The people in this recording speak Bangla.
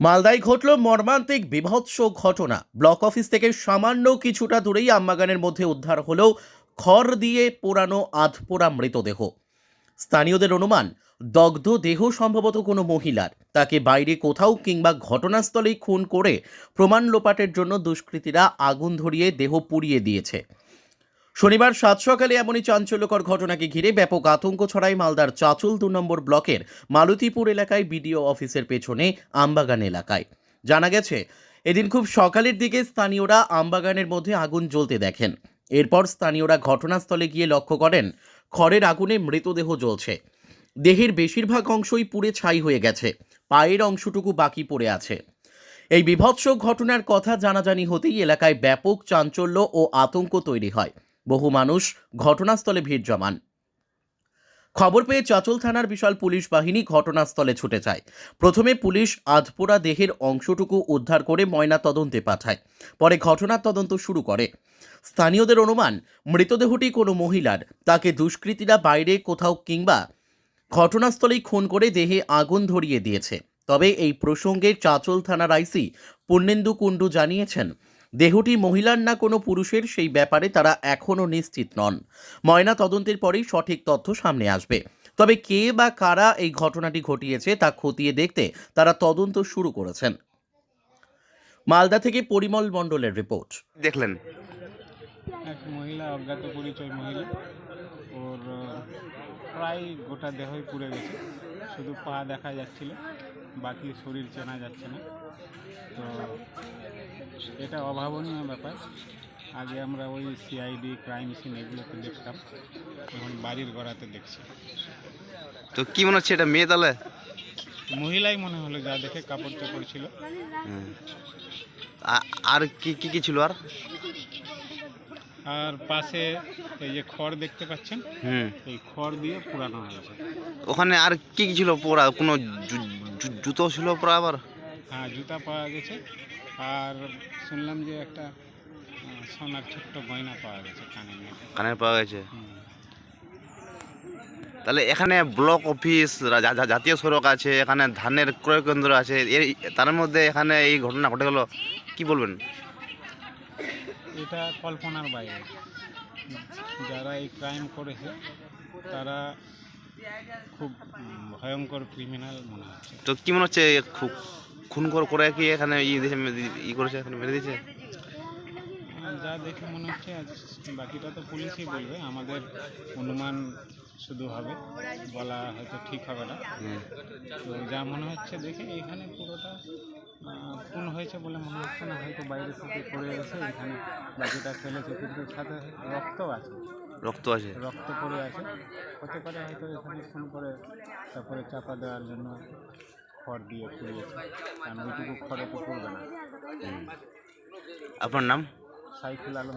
মালদায় ঘটল মর্মান্তিক বিভৎস ঘটনা। ব্লক অফিস থেকে সামান্য কিছুটা দূরেই আমবাগানের মধ্যে উদ্ধার হলো খড় দিয়ে পোড়ানো আধপোড়া মৃতদেহ। স্থানীয়দের অনুমান, দগ্ধ দেহ সম্ভবত কোনো মহিলার। তাকে বাইরে কোথাও কিংবা ঘটনাস্থলেই খুন করে প্রমাণ লোপাটের জন্য দুষ্কৃতীরা আগুন ধরিয়ে দেহ পুড়িয়ে দিয়েছে। শনিবার সাত সকালে এমনই চাঞ্চল্যকর ঘটনাকে ঘিরে ব্যাপক আতঙ্ক ছড়ায় মালদার চাচল দু নম্বর ব্লকের মালতীপুর এলাকায় বিডিও অফিসের পেছনে আমবাগান এলাকায়। জানা গেছে, এদিন খুব সকালের দিকে স্থানীয়রা আমবাগানের মধ্যে আগুন জ্বলতে দেখেন। এরপর স্থানীয়রা ঘটনাস্থলে গিয়ে লক্ষ্য করেন, খড়ের আগুনে মৃতদেহ জ্বলছে। দেহের বেশিরভাগ অংশই পুড়ে ছাই হয়ে গেছে, পায়ের অংশটুকু বাকি পড়ে আছে। এই বিভৎস ঘটনার কথা জানাজানি হতেই এলাকায় ব্যাপক চাঞ্চল্য ও আতঙ্ক তৈরি হয়। বহু মানুষ ঘটনাস্থলে ভিড় জমান। খবর পেয়ে চাচল থানার বিশাল পুলিশ বাহিনী ঘটনাস্থলে ছুটে যায়। প্রথমে পুলিশ আধপোড়া দেহের অংশটুকু উদ্ধার করে ময়না তদন্তে পাঠায়। পরে ঘটনার তদন্ত শুরু করে। স্থানীয়দের অনুমান, মৃতদেহটি কোনো মহিলার। তাকে দুষ্কৃতীরা বাইরে কোথাও কিংবা ঘটনাস্থলেই খুন করে দেহে আগুন ধরিয়ে দিয়েছে। তবে এই প্রসঙ্গে চাচল থানার আইসি পূর্ণেন্দু কুণ্ডু জানিয়েছেন দেহটি মহিলার না কোনো পুরুষের সেই ব্যাপারে তারা এখনও নিশ্চিত নন। ময়না তদন্তের পরেই সঠিক তথ্য সামনে আসবে। তবে কে বা কারা এই ঘটনাটি ঘটিয়েছে তা খতিয়ে দেখতে তারা তদন্ত শুরু করেছেন। মালদা থেকে পরিমল মণ্ডলের রিপোর্ট। দেখলেন। এক মহিলা অজ্ঞাত পরিচয় মহিলা। ওর প্রায় গোটা দেহই পুড়ে গেছে। শুধু পা দেখা যাচ্ছিল বাকি শরীর চেনা যাচ্ছে না। তো এটা অভাবনীয় ব্যাপার। আগে আমরা ওই সিআইডি ক্রাইম সিন এগুলোতে দেখতাম। এখন বাড়ির গড়াতে দেখছি। তো কি মনে হচ্ছে এটা মেয়ে তাহলে? মহিলাই মনে হলো যা দেখে কাপড় চোপড় ছিল। হুম। আর কি কি কি ছিল আর? আর পাশে এই যে খড় দেখতে পাচ্ছেন? হুম। এই খড় দিয়ে পুরানো হয়েছে ওখানে আর কি কি ছিল পরা? কোনো জুতো ছিল পরা আবার? হ্যাঁ জুতা পাওয়া গেছে। আর শুনলাম যে একটা সোনার ছোট্ট গয়না পাওয়া গেছে কানের মধ্যে কানের পাওয়া গেছে? তাহলে এখানে ব্লক অফিস জাতীয় সড়ক আছে এখানে ধানের ক্রয় কেন্দ্র আছে এর তার মধ্যে এখানে এই ঘটনা ঘটে গেল কি বলবেন? এটা কল্পনার বাইরে। যারা এই ক্রাইম করেছে তারা খুব ভয়ঙ্কর ক্রিমিনাল মনে হচ্ছে। তো কি মনে হচ্ছে খু- খুন করে করে কি এখানে ই দিয়েছে ই করেছে এখানে মেরে দিয়েছে যা দেখে মনে হচ্ছে আজ বাকিটা তো পুলিশই বলবে আমাদের অনুমান শুধু হবে বলা হয়তো ঠিক হবে না। তো যা মনে হচ্ছে দেখে এখানে পুরোটা খুন হয়েছে বলে মনে হচ্ছে না হয়তো বাইরে থেকে পড়ে গেছে এখানে বাকিটা ফেলেছে কিন্তু সাথে রক্ত আছে। রক্ত আছে? রক্ত পড়ে আছে। হতে পারে হয়তো এখানে খুন করে তারপরে চাপা দেওয়ার জন্য খড় দিয়ে পুড়িয়েছে কারণ ওইটুকু খড়ে তো পড়বে না হুম। আপনার নাম সাইফুল আলম।